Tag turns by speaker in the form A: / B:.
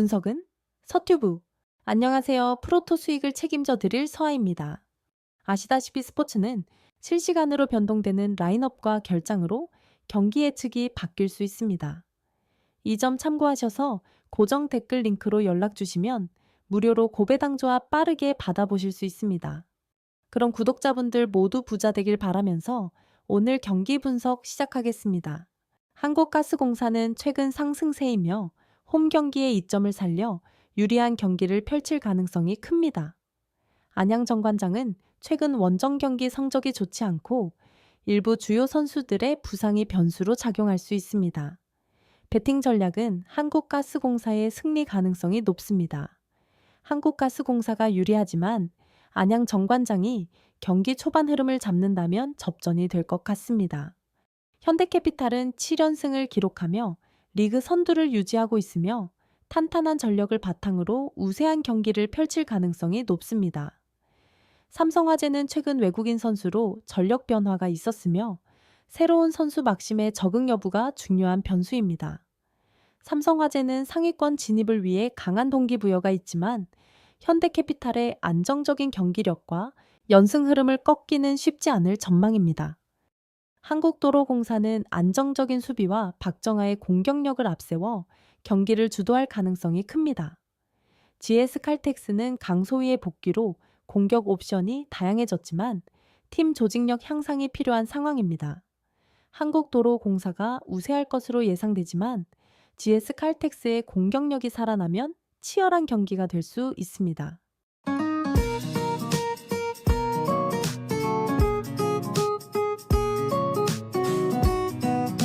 A: 분석은 서튜브. 안녕하세요. 프로토 수익을 책임져 드릴 서아입니다. 아시다시피 스포츠는 실시간으로 변동되는 라인업과 결장으로 경기 예측이 바뀔 수 있습니다. 이 점 참고하셔서 고정 댓글 링크로 연락 주시면 무료로 고배당 조합 빠르게 받아보실 수 있습니다. 그럼 구독자분들 모두 부자 되길 바라면서 오늘 경기 분석 시작하겠습니다. 한국가스공사는 최근 상승세이며 홈 경기의 이점을 살려 유리한 경기를 펼칠 가능성이 큽니다. 안양 정관장은 최근 원정 경기 성적이 좋지 않고 일부 주요 선수들의 부상이 변수로 작용할 수 있습니다. 배팅 전략은 한국가스공사의 승리 가능성이 높습니다. 한국가스공사가 유리하지만 안양 정관장이 경기 초반 흐름을 잡는다면 접전이 될 것 같습니다. 현대캐피탈은 7연승을 기록하며 리그 선두를 유지하고 있으며 탄탄한 전력을 바탕으로 우세한 경기를 펼칠 가능성이 높습니다. 삼성화재는 최근 외국인 선수로 전력 변화가 있었으며 새로운 선수 막심의 적응 여부가 중요한 변수입니다. 삼성화재는 상위권 진입을 위해 강한 동기부여가 있지만 현대캐피탈의 안정적인 경기력과 연승 흐름을 꺾기는 쉽지 않을 전망입니다. 한국도로공사는 안정적인 수비와 박정아의 공격력을 앞세워 경기를 주도할 가능성이 큽니다. GS 칼텍스는 강소희의 복귀로 공격 옵션이 다양해졌지만 팀 조직력 향상이 필요한 상황입니다. 한국도로공사가 우세할 것으로 예상되지만 GS 칼텍스의 공격력이 살아나면 치열한 경기가 될 수 있습니다.